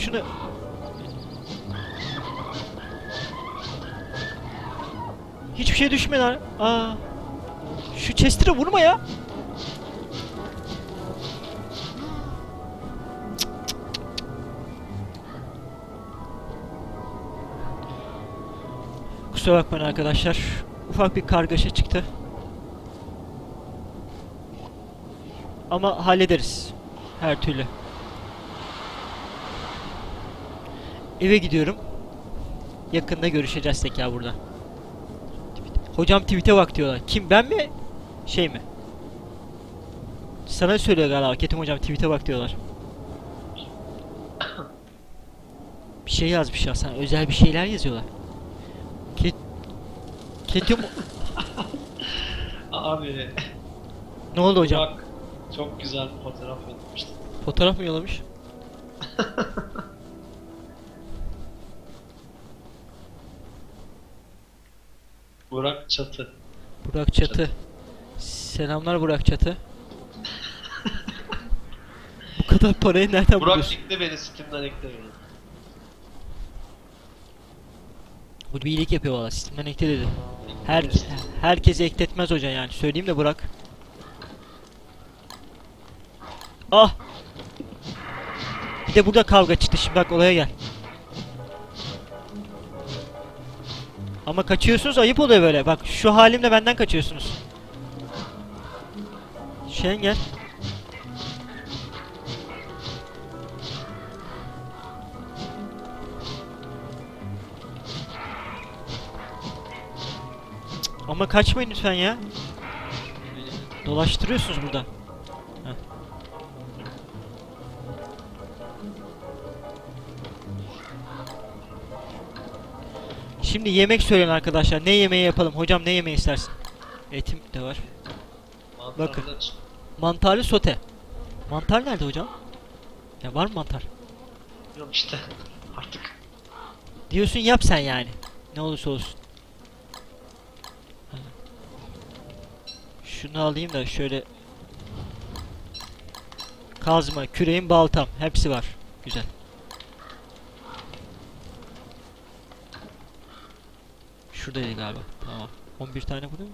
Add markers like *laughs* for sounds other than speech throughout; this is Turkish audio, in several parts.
Şunu... Hiçbir şey düşmedi. Aa. Şu Chester'ı vurma ya. Kusura bakmayın arkadaşlar. Ufak bir kargaşa çıktı. Ama hallederiz. Her türlü. Eve gidiyorum. Yakında görüşeceğiz tekrar burada. Hocam tweet'e bak diyorlar. Kim ben mi? Şey mi? Sana söylüyor galiba. Ketum hocam tweet'e bak diyorlar. Bir şey yazmış ya sana. Özel bir şeyler yazıyorlar. Ket Ketum *laughs* Abi ne oldu hocam? Burak çok güzel fotoğraf yollamıştı. Fotoğraf mı yollamış? *laughs* Burak Çatı. Burak Çatı. Selamlar Burak Çatı. Bu kadar parayı nereden Burak buluyorsun? ekle beni Steam'den ekle beni. Bu bir iyilik yapıyor valla. Sistemden ekle dedi. Her, herkese ekletmez hoca yani. Söyleyeyim de Burak. Ah! Bir de burada kavga çıktı. Şimdi bak olaya gel. Ama kaçıyorsunuz ayıp oluyor böyle. Bak şu halimle benden kaçıyorsunuz. Şen gel. Ama kaçmayın lütfen ya. Dolaştırıyorsunuz burada. Heh. Şimdi yemek söyleyin arkadaşlar. Ne yemeği yapalım? Hocam ne yemeği istersin? Etim de var. Bakın. Mantarlı ç- Mantarlı sote. Mantar nerede hocam? Ya var mı mantar? Yok işte artık. Diyorsun yap sen yani. Ne olursa olsun. Şunu alayım da şöyle kazma, küreğim, baltam hepsi var. Güzel. Şuradaydı galiba. Tamam. 11 tane burada mı?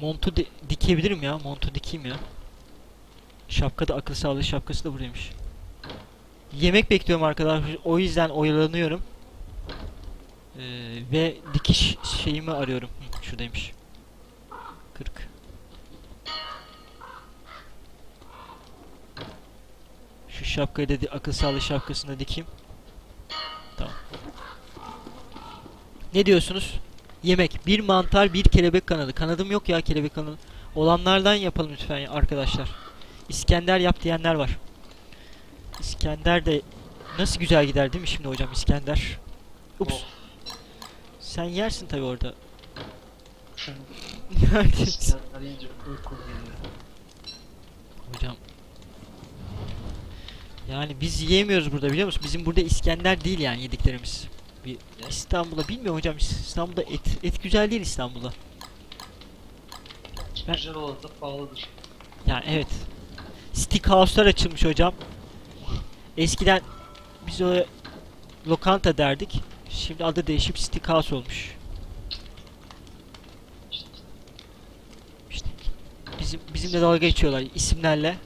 Montu di- dikebilirim ya. Montu dikeyim ya. Şapka da akıl sağlığı şapkası da buradaymış. Yemek bekliyorum arkadaşlar. O yüzden oyalanıyorum. Ee, ve dikiş şeyimi arıyorum. Hı, şuradaymış. 40. Şu şapkayı da akıl sağlığı şapkasını da dikeyim. Ne diyorsunuz? Yemek. Bir mantar, bir kelebek kanadı. Kanadım yok ya kelebek kanadı. Olanlardan yapalım lütfen arkadaşlar. İskender yap diyenler var. İskender de nasıl güzel gider değil mi şimdi hocam İskender? Ups. Oh. Sen yersin tabi orada. *laughs* İskender yiyince. Hocam. Yani biz yiyemiyoruz burada biliyor musun? Bizim burada İskender değil yani yediklerimiz. Bir? İstanbul'a bilmiyorum hocam İstanbul'da et, et güzel değil İstanbul'da. Ben- Güzel olan da pahalıdır. Yani evet. Steakhouse'lar açılmış hocam. Eskiden biz o lokanta derdik. Şimdi adı değişip steakhouse olmuş. İşte bizim bizimle dalga geçiyorlar isimlerle.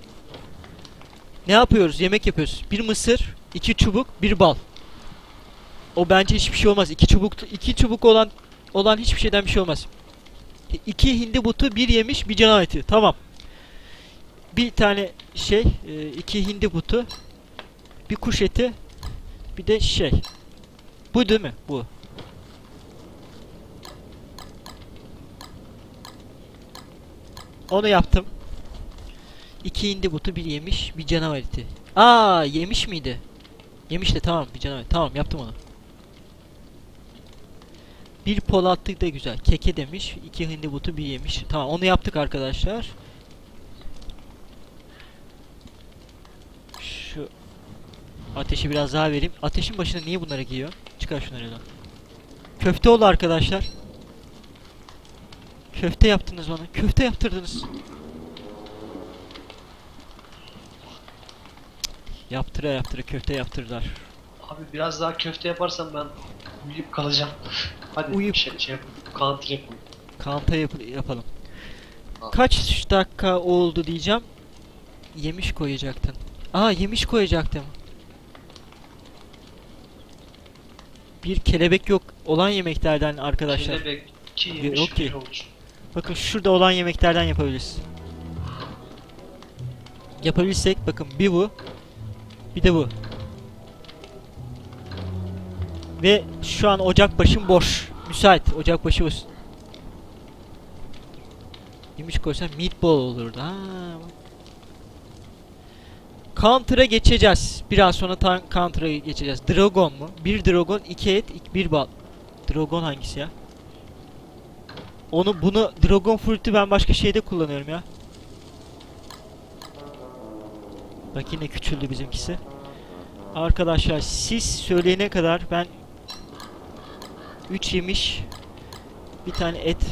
Ne yapıyoruz? Yemek yapıyoruz. Bir mısır, iki çubuk, bir bal. O bence hiçbir şey olmaz. İki çubuk iki çubuk olan olan hiçbir şeyden bir şey olmaz. İki hindi butu, bir yemiş, bir canavar eti. Tamam. Bir tane şey, e, iki hindi butu, bir kuş eti, bir de şey. Bu değil mi? Bu. Onu yaptım. İki indi butu, bir yemiş, bir canavar eti. Aa, yemiş miydi? Yemiş de tamam, bir canavar. Tamam, yaptım onu. Bir polatlık da güzel. Keke demiş. iki hindi butu, bir yemiş. Tamam, onu yaptık arkadaşlar. Şu ateşi biraz daha vereyim. Ateşin başına niye bunları giyiyor? Çıkar şunları da. Köfte oldu arkadaşlar. Köfte yaptınız bana. Köfte yaptırdınız. Yaptıra yaptıra köfte yaptırdılar. Abi biraz daha köfte yaparsam ben uyuyup kalacağım. Hadi Uyuyup- şey, şey yapalım. Counter yapalım. Kanta yap- yapalım. Al. Kaç dakika oldu diyeceğim. Yemiş koyacaktın. Aa yemiş koyacaktım. Bir kelebek yok olan yemeklerden arkadaşlar. Kelebek, iki Yok yemiş ki. bir olmuş. Bakın şurada olan yemeklerden yapabiliriz. Yapabilirsek bakın bir bu. Bir de bu. Ve şu an ocak başım boş. Müsait. Ocak başı boş. Yemiş koysam meatball olurdu. Ha. Counter'a geçeceğiz. Biraz sonra tan Counter'a geçeceğiz. Dragon mu? Bir dragon, iki et, ik- bir bal. Dragon hangisi ya? Onu bunu Dragon Fruit'ü ben başka şeyde kullanıyorum ya. Bak yine küçüldü bizimkisi. Arkadaşlar siz söyleyene kadar ben 3 yemiş bir tane et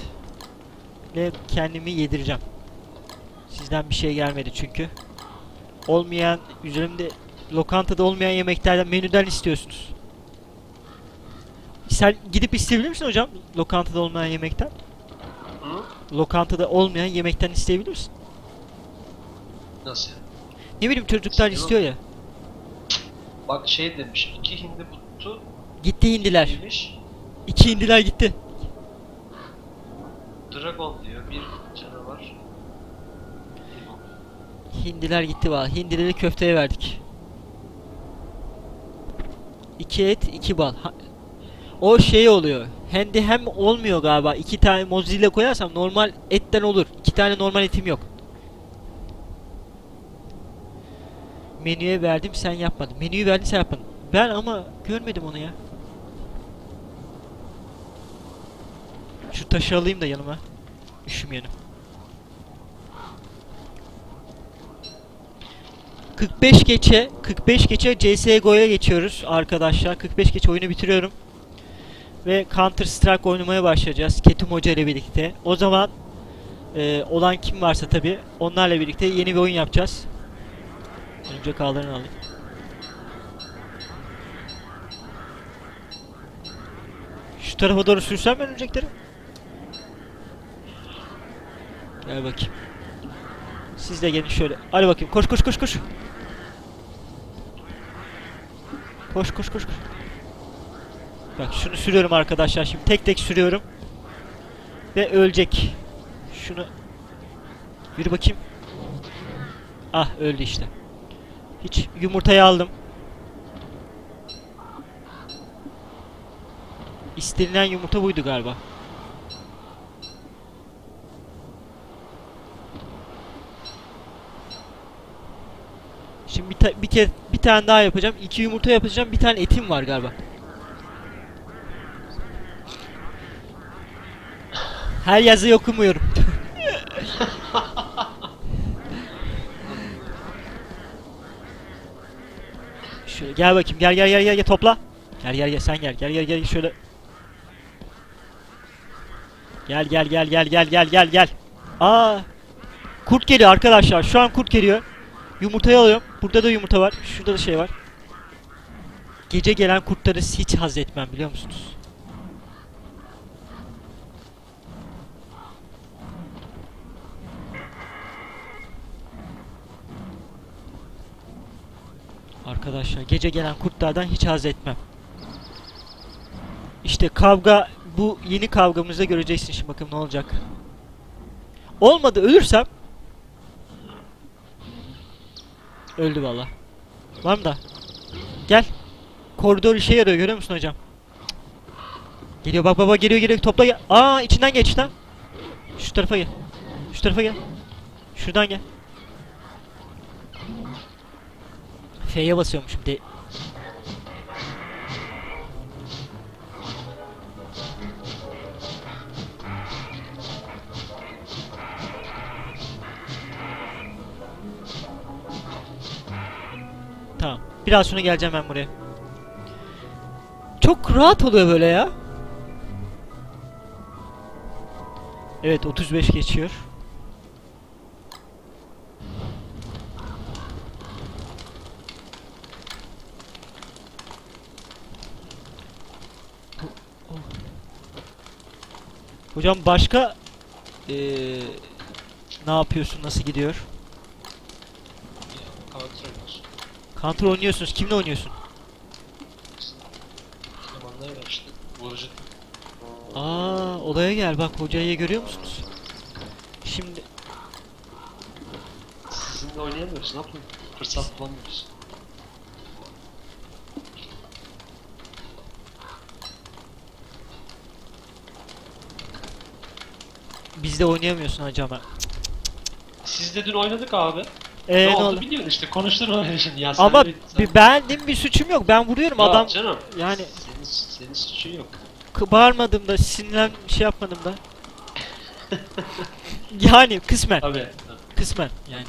ile kendimi yedireceğim. Sizden bir şey gelmedi çünkü. Olmayan üzerimde lokantada olmayan yemeklerden menüden istiyorsunuz. Sen gidip isteyebilir misin hocam lokantada olmayan yemekten? Hı? Lokantada olmayan yemekten isteyebilir misin? Nasıl yani? Ne bileyim çocuklar İstemem. istiyor ya. Bak şey demiş, iki hindi butu Gitti hindiler. yemiş. İki hindiler gitti. Dragon diyor, bir canavar. Limon. Hindiler gitti valla. Hindileri köfteye verdik. İki et, iki bal. Ha- o şey oluyor. Hindi hem olmuyor galiba. İki tane mozzarella koyarsam normal etten olur. İki tane normal etim yok. Menüye verdim sen yapmadın. Menüyü verdin sen yapmadın. Ben ama görmedim onu ya. Şu taşı alayım da yanıma. Üşümeyelim. 45 geçe 45 geçe CS:GO'ya geçiyoruz arkadaşlar. 45 geçe oyunu bitiriyorum. Ve Counter Strike oynamaya başlayacağız Ketum Hoca ile birlikte. O zaman e, olan kim varsa tabi onlarla birlikte yeni bir oyun yapacağız. Önce kaldırını alayım. Şu tarafa doğru sürsem ben öncekileri. Gel bakayım. Siz de gelin şöyle. Hadi bakayım. Koş koş koş koş. Koş koş koş koş. Bak şunu sürüyorum arkadaşlar şimdi. Tek tek sürüyorum. Ve ölecek. Şunu Yürü bakayım. Ah öldü işte. Hiç yumurtayı aldım. İstenilen yumurta buydu galiba. Şimdi bir, ta- bir kez bir tane daha yapacağım. İki yumurta yapacağım. Bir tane etim var galiba. Her yazıyı okumuyorum. Şöyle gel bakayım. Gel gel gel gel gel topla. Gel gel gel sen gel. Gel gel gel şöyle. Gel gel gel gel gel gel gel gel. Aa! Kurt geliyor arkadaşlar. Şu an kurt geliyor. Yumurtayı alıyorum. Burada da yumurta var. Şurada da şey var. Gece gelen kurtları hiç haz etmem biliyor musunuz? Arkadaşlar gece gelen kurtlardan hiç haz etmem. İşte kavga bu yeni kavgamızda göreceksin şimdi bakın ne olacak. Olmadı ölürsem Öldü valla. Var mı da? Gel. Koridor işe yarıyor görüyor musun hocam? Geliyor bak baba geliyor geliyor topla gel. Aa içinden geç lan. Şu tarafa gel. Şu tarafa gel. Şuradan gel. F'ye basıyormuşum de. Biraz sonra geleceğim ben buraya. Çok rahat oluyor böyle ya. Evet 35 geçiyor. Oh. Hocam başka ee, ne yapıyorsun? Nasıl gidiyor? Counter oynuyorsunuz. Kimle oynuyorsun? Zamanları var işte. Vurucu. Aa, olaya gel. Bak hocayı görüyor musunuz? Şimdi Sizinle oynayamıyoruz. Ne yapalım? Fırsat bulamıyoruz. bizde oynayamıyorsun hocam. Siz de dün oynadık abi. Ee, ne, ne oldu oldu? biliyorsun işte. Konuştun öyle *laughs* şimdi. Ya sen Ama de bir- sen- bir bir suçum yok. Ben vuruyorum Ya adam. canım. yani- Senin, senin suçun yok. Bağırmadım da sinirlen şey yapmadım da. *laughs* yani kısmen. Tabii. Kısmen yani.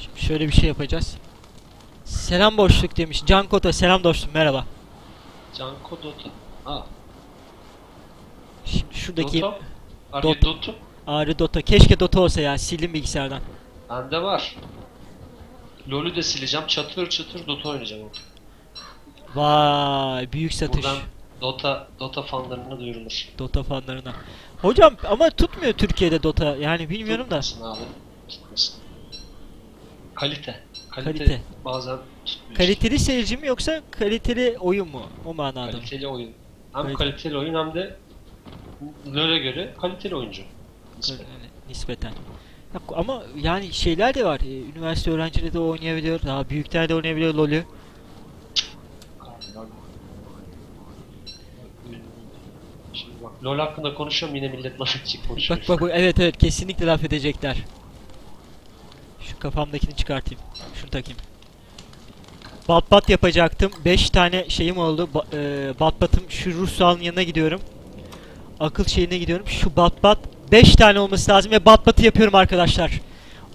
Şimdi şöyle bir şey yapacağız. Selam boşluk demiş. Can Kota selam dostum merhaba. Canko Dota. Ha. Şimdi şuradaki Dota. Dota. Ağrı Dota. Keşke Dota olsa ya. Sildim bilgisayardan. Bende var. LoL'ü de sileceğim. Çatır çatır Dota oynayacağım. Vay büyük satış. Buradan Dota Dota fanlarına duyurulur. Dota fanlarına. Hocam ama tutmuyor Türkiye'de Dota. Yani bilmiyorum da. Tutmasın abi. Tutmasın. Kalite. Kalite, Kalite. bazen tutmuyor. Kaliteli seyirci mi yoksa kaliteli oyun mu? O manada? Kaliteli oyun. Hem Kalite. kaliteli oyun hem de LoL'e göre kaliteli oyuncu. Yani nispeten. Ya, ama yani şeyler de var. Ee, Üniversite öğrencileri de oynayabiliyor. Daha büyükler de oynayabiliyor LoL'ü. LoL hakkında konuşuyorum yine millet laf edecek konuşuyor. Bak bak bak evet evet kesinlikle laf edecekler. Şu kafamdakini çıkartayım. Şunu takayım. Bat bat yapacaktım. 5 tane şeyim oldu. Ba e, bat batım şu Russal'ın yanına gidiyorum. Akıl şeyine gidiyorum. Şu bat bat 5 tane olması lazım ve bat batı yapıyorum arkadaşlar.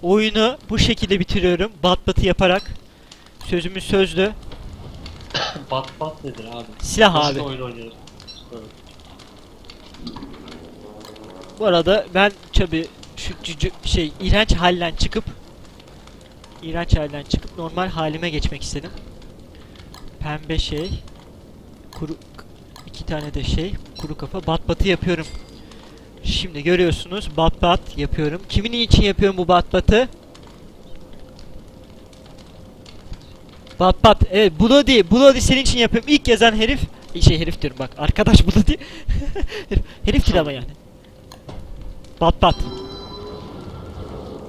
Oyunu bu şekilde bitiriyorum. Bat batı yaparak. Sözümüz sözlü. *coughs* Bat bat nedir abi? Silah Nasıl abi. bir oyun oynuyoruz? Evet. Bu arada ben tabi şu cücü şey iğrenç halden çıkıp iğrenç halden çıkıp normal halime geçmek istedim. Pembe şey kuru iki tane de şey kuru kafa bat batı yapıyorum. Şimdi görüyorsunuz bat bat yapıyorum. Kimin için yapıyorum bu bat batı? Bat bat. Evet Bloody. Bloody senin için yapıyorum. İlk yazan herif. Şey herif diyorum bak. Arkadaş Bloody. *laughs* herif, değil ama yani. Bat bat.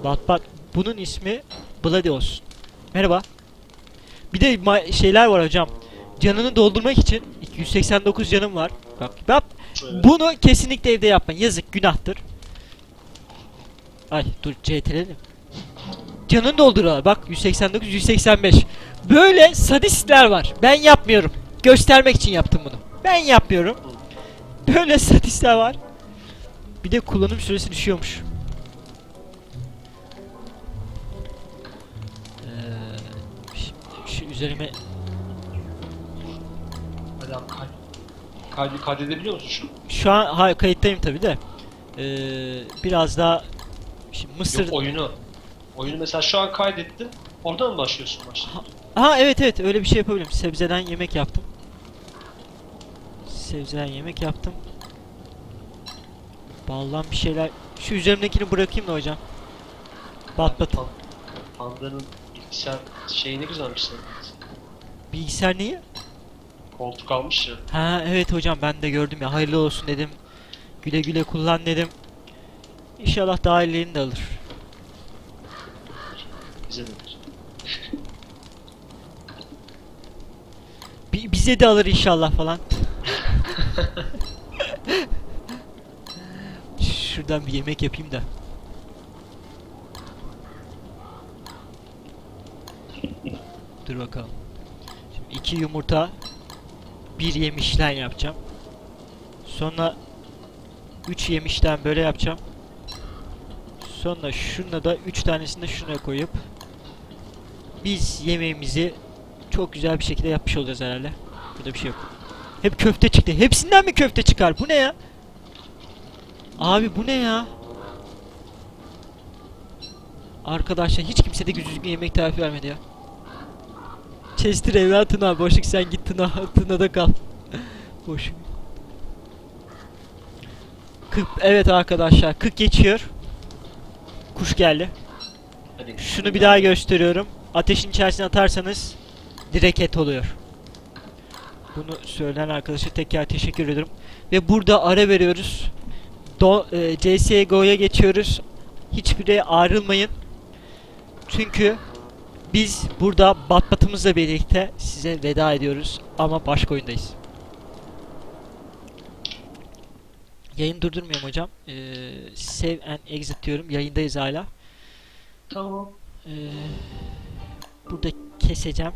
Bat bat. Bunun ismi Bloody olsun. Merhaba. Bir de şeyler var hocam. Canını doldurmak için 189 canım var. Bak, bak Evet. bunu kesinlikle evde yapmayın. Yazık, günahtır. Ay dur CTRL'im. Canını dolduruyorlar. Bak 189, 185. Böyle sadistler var. Ben yapmıyorum. Göstermek için yaptım bunu. Ben yapmıyorum. Böyle sadistler var. Bir de kullanım süresi düşüyormuş. Ee, şu üzerime kay kaydı kaydedebiliyor musun şu? an? şu an ha, kayıttayım tabi de. Ee, biraz daha şimdi Mısır Yok oyunu. Oyunu mesela şu an kaydettin. Oradan mı başlıyorsun başta? Ha evet evet öyle bir şey yapabilirim. Sebzeden yemek yaptım. Sebzeden yemek yaptım. Baldan bir şeyler. Şu üzerimdekini bırakayım da hocam. Bat bat. Pan- Panda'nın bilgisayar şeyi ne güzelmiş senin. Bilgisayar neyi? Koltuk almış ya. Ha evet hocam ben de gördüm ya. Hayırlı olsun dedim. Güle güle kullan dedim. İnşallah daha iyilerini de alır. Bize de. Bi- bize de alır inşallah falan. Şuradan bir yemek yapayım da. Dur bakalım. Şimdi iki yumurta, bir yemişten yapacağım. Sonra üç yemişten böyle yapacağım. Sonra şuna da üç tanesini de şuna koyup biz yemeğimizi çok güzel bir şekilde yapmış olacağız herhalde. Burada bir şey yok. Hep köfte çıktı. Hepsinden mi köfte çıkar? Bu ne ya? Abi bu ne ya? Arkadaşlar hiç kimse de düzgün yemek tarifi vermedi ya. Chester evlat Tuna. Boşluk sen git Tuna. *laughs* Tuna'da kal. Boşluk. 40 evet arkadaşlar 40 geçiyor. Kuş geldi. Hadi. Şunu bir daha gösteriyorum. Ateşin içerisine atarsanız direkt et oluyor. Bunu söyleyen arkadaşa tekrar teşekkür ederim. Ve burada ara veriyoruz. Do, e, CSGO'ya geçiyoruz. Hiçbiri ayrılmayın. Çünkü biz burada Batbat'ımızla birlikte size veda ediyoruz. Ama başka oyundayız. Yayın durdurmuyorum hocam. Ee, save and exit diyorum. Yayındayız hala. Tamam. Ee, burada keseceğim.